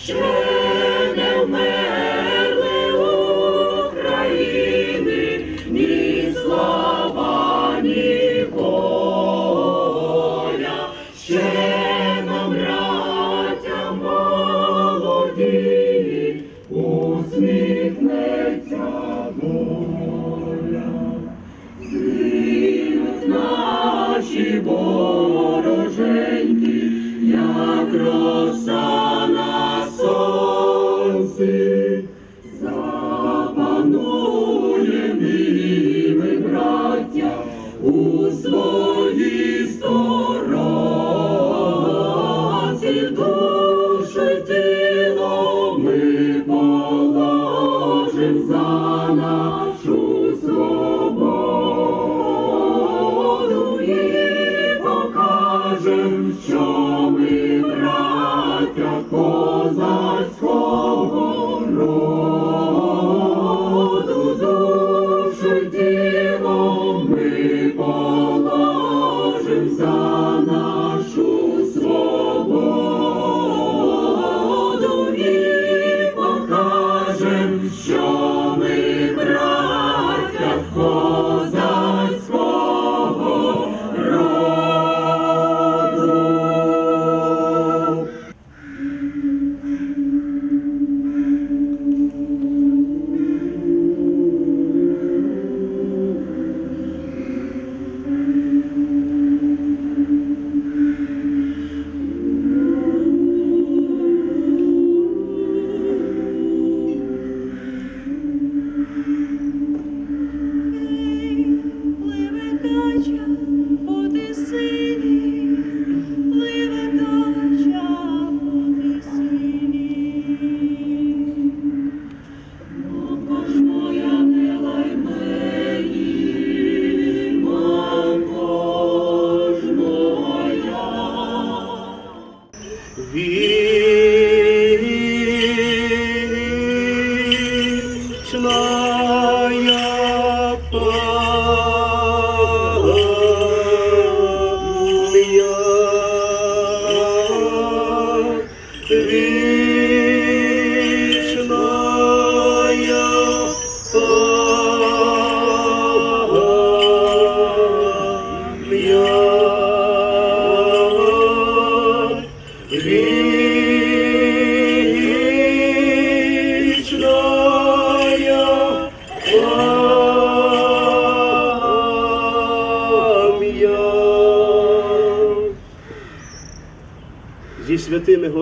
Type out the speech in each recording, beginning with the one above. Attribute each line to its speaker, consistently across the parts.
Speaker 1: ще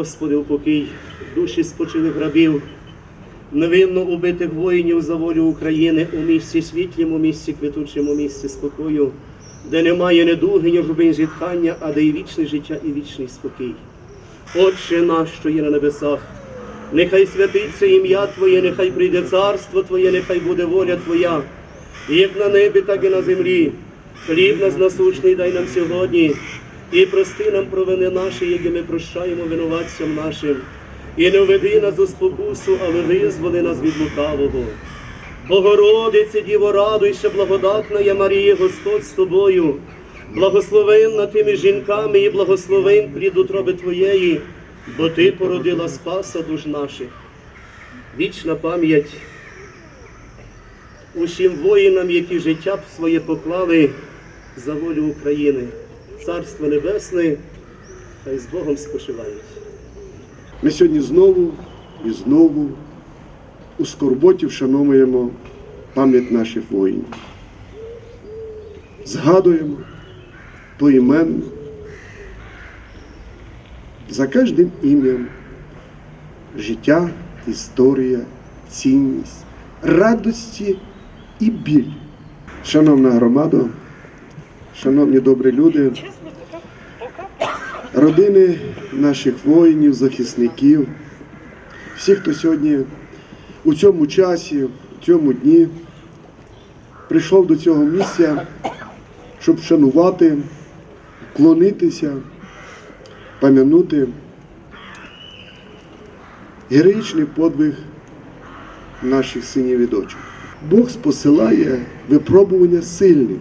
Speaker 2: Господи, упокій, душі спочилих рабів, невинно убитих воїнів за волю України у місці світлім, у місці квітучому, у місці спокою, де немає недуги, ні журби, ні зітхання, а де і вічне життя, і вічний спокій. Отче наш, що є на небесах, нехай святиться ім'я Твоє, нехай прийде царство Твоє, нехай буде воля Твоя, як на небі, так і на землі. Хліб нас насущний дай нам сьогодні, і прости нам провини наші, які ми прощаємо винуватцям нашим. І не введи нас у спокусу, але визволи нас від лукавого. Богородице, Діво, радуйся, благодатна я Марія, Господь з тобою, благословенна тими жінками і благословен плід утроби Твоєї, бо Ти породила спаса душ наших. Вічна пам'ять усім воїнам, які життя своє поклали за волю України. Царство Небесне, хай з Богом спочивають.
Speaker 3: Ми сьогодні знову і знову у скорботі вшановуємо пам'ять наших воїнів. Згадуємо поіменно за кожним ім'ям життя, історія, цінність, радості і біль. Шановна громада, шановні добрі люди, родини наших воїнів, захисників, всі, хто сьогодні у цьому часі, у цьому дні прийшов до цього місця, щоб вшанувати, вклонитися, пам'янути героїчний подвиг наших синів і дочок. Бог спосилає випробування сильним.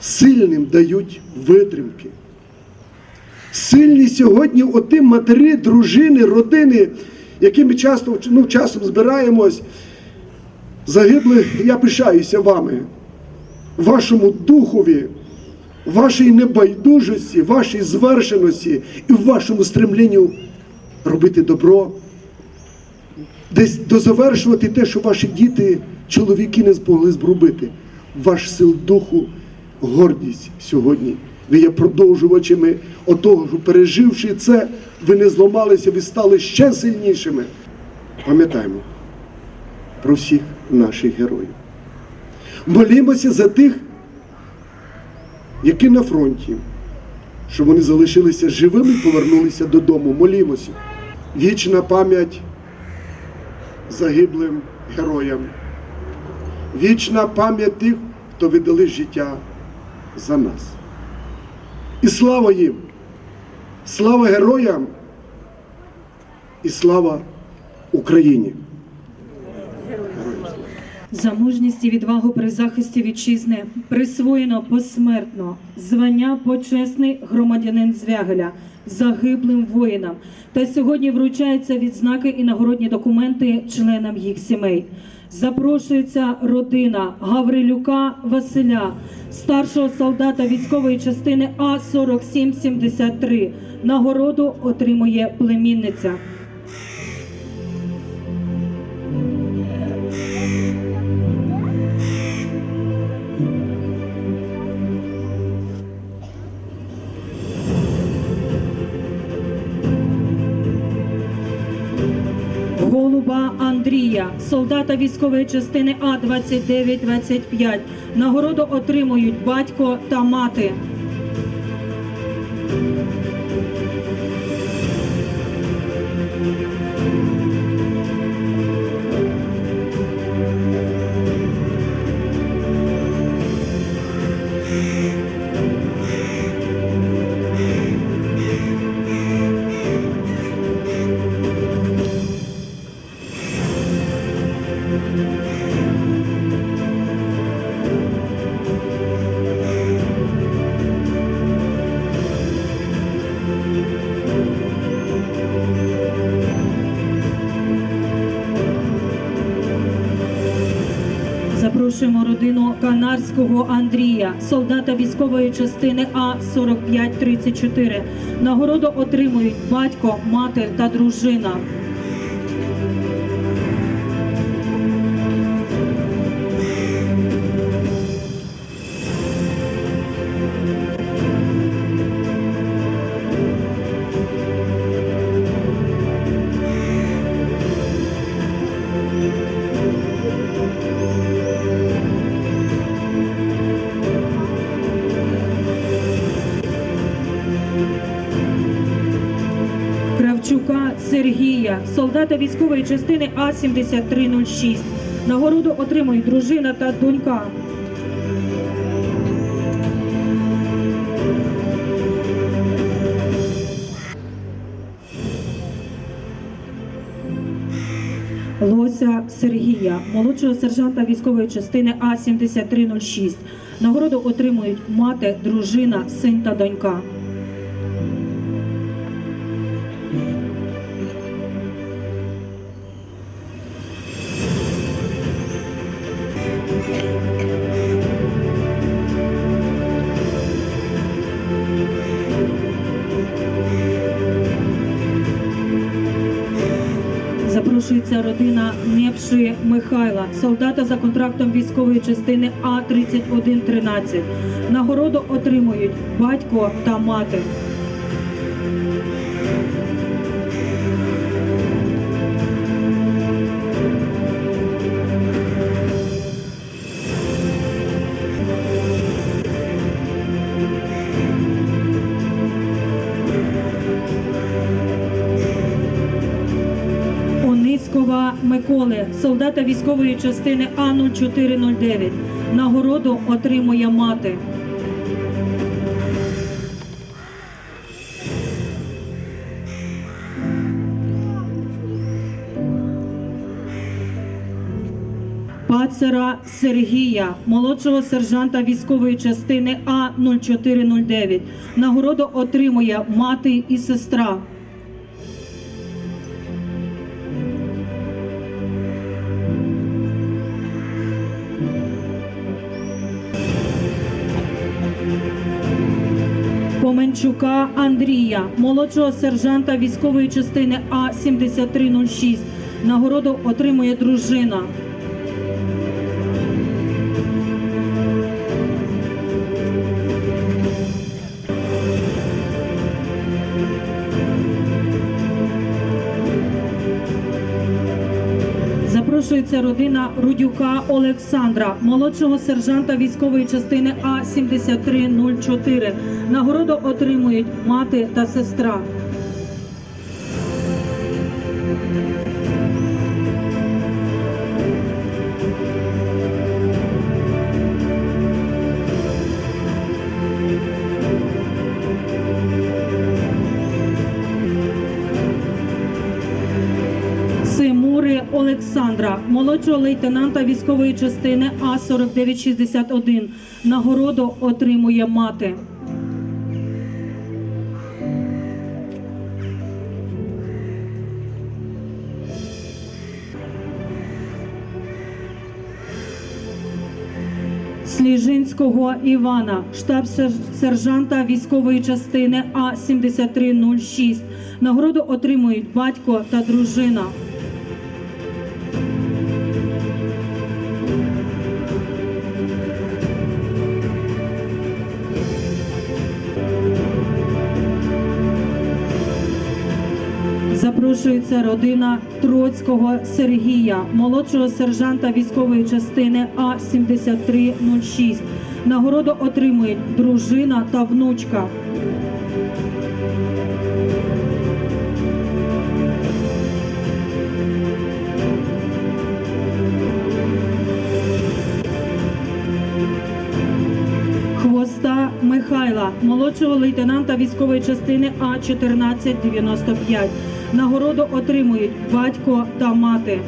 Speaker 3: Сильним дають витримки. Сильні сьогодні оті матері, дружини, родини, якими часто ну, часом збираємось. Загибли, я пишаюся вами, вашому духові, вашій небайдужості, вашій звершеності і в вашому стремленню робити добро, десь дозавершувати те, що ваші діти, чоловіки не змогли зробити. Ваш сил духу, гордість сьогодні. Ви є продовжувачами отого, що переживши це, ви не зламалися, ви стали ще сильнішими. Пам'ятаємо про всіх наших героїв. Молімося за тих, які на фронті, щоб вони залишилися живими і повернулися додому. Молімося. Вічна пам'ять загиблим героям. Вічна пам'ять тих, хто віддали життя за нас. І слава їм! Слава героям! І слава Україні!
Speaker 4: За мужність і відвагу при захисті вітчизни присвоєно посмертно звання почесний громадянин Звягеля загиблим воїнам. Та сьогодні вручаються відзнаки і нагородні документи членам їх сімей. Запрошується родина Гаврилюка Василя, старшого солдата військової частини А 4773 Нагороду отримує племінниця. Солдата військової частини А 2925 Нагороду отримують батько та мати. Канарського Андрія, солдата військової частини А 4534 Нагороду отримують батько, мати та дружина. Солдата військової частини А 7306 Нагороду отримують дружина та донька. Лося Сергія, молодшого сержанта військової частини А 7306 Нагороду отримують мати, дружина, син та донька. Родина Непши Михайла, солдата за контрактом військової частини А 3113 Нагороду отримують батько та мати. Миколи, солдата військової частини А 0409 Нагороду отримує мати. Патрик Бацера Сергія, молодшого сержанта військової частини А 0409. Нагороду отримує мати і сестра. Коменчука Андрія, молодшого сержанта військової частини А 7306. Нагороду отримує дружина. Запрошується родина Рудюка Олександра, молодшого сержанта військової частини А 7304. Нагороду отримують мати та сестра. Молодшого лейтенанта військової частини А 4961. Нагороду отримує мати. Сліжинського Івана, штаб-сержанта військової частини А 7306. Нагороду отримують батько та дружина. Запрошується родина Троцького Сергія, молодшого сержанта військової частини А 7306. Нагороду отримують дружина та внучка. Хвоста Михайла, молодшого лейтенанта військової частини А 1495. Нагороду отримують батько та мати.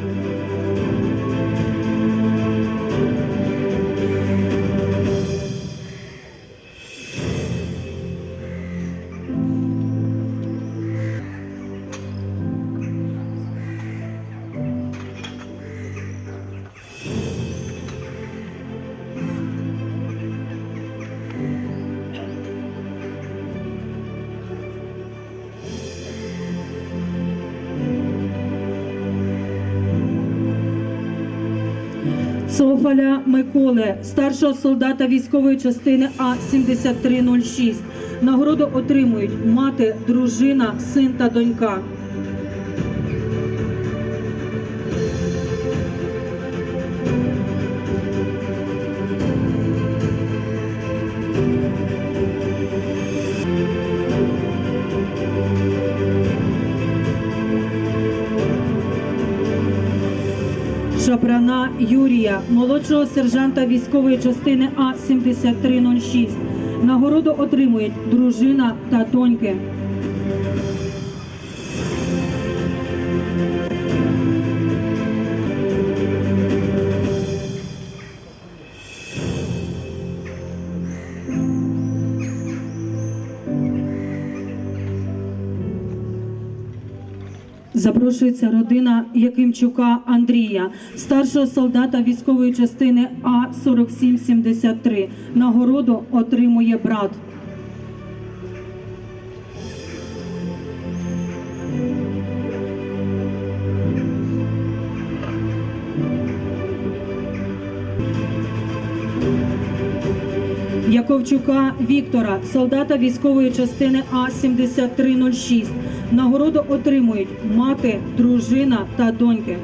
Speaker 4: Софаля Миколи, старшого солдата військової частини А 7306. Нагороду отримують мати, дружина, син та донька. Шапрана Юрія, молодшого сержанта військової частини А 7306. Нагороду отримують дружина та доньки. Запрошується родина Якимчука Андрія, старшого солдата військової частини А 4773. Нагороду отримує брат. Яковчука Віктора, солдата військової частини А 7306. Нагороду отримують мати, дружина та доньки.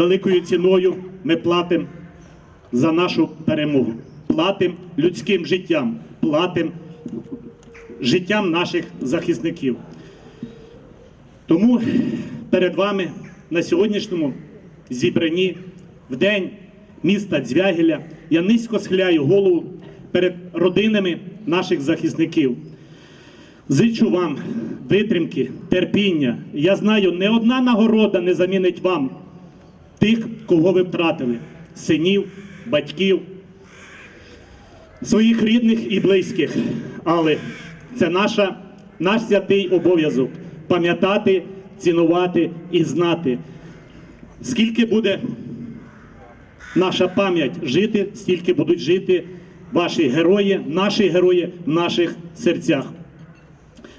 Speaker 5: Великою ціною ми платимо за нашу перемогу, платимо людським життям, платимо життям наших захисників. Тому перед вами на сьогоднішньому зібранні в день міста Дзвягіля я низько схиляю голову перед родинами наших захисників. Зичу вам витримки, терпіння. Я знаю, не одна нагорода не замінить вам тих, кого ви втратили: синів, батьків, своїх рідних і близьких. Але це наша, наш святий обов'язок пам'ятати, цінувати і знати. Скільки буде наша пам'ять жити, стільки будуть жити ваші герої, наші герої в наших серцях.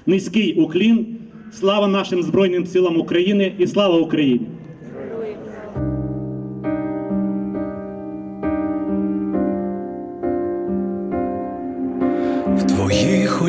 Speaker 5: Низький уклін, слава нашим Збройним силам України і слава Україні!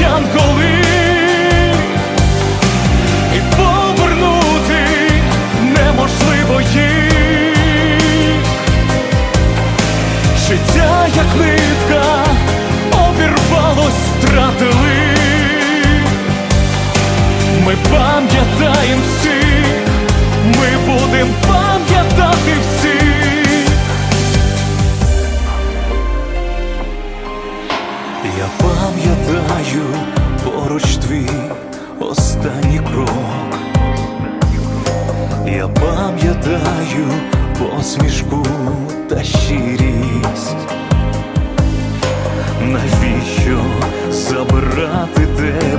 Speaker 1: янголи. І повернути неможливо їх Життя як нитка обірвалось, втратили. Ми пам'ятаємо всіх, ми будем пам'ятати пам'ятаю посмішку та щирість. Навіщо забирати тебе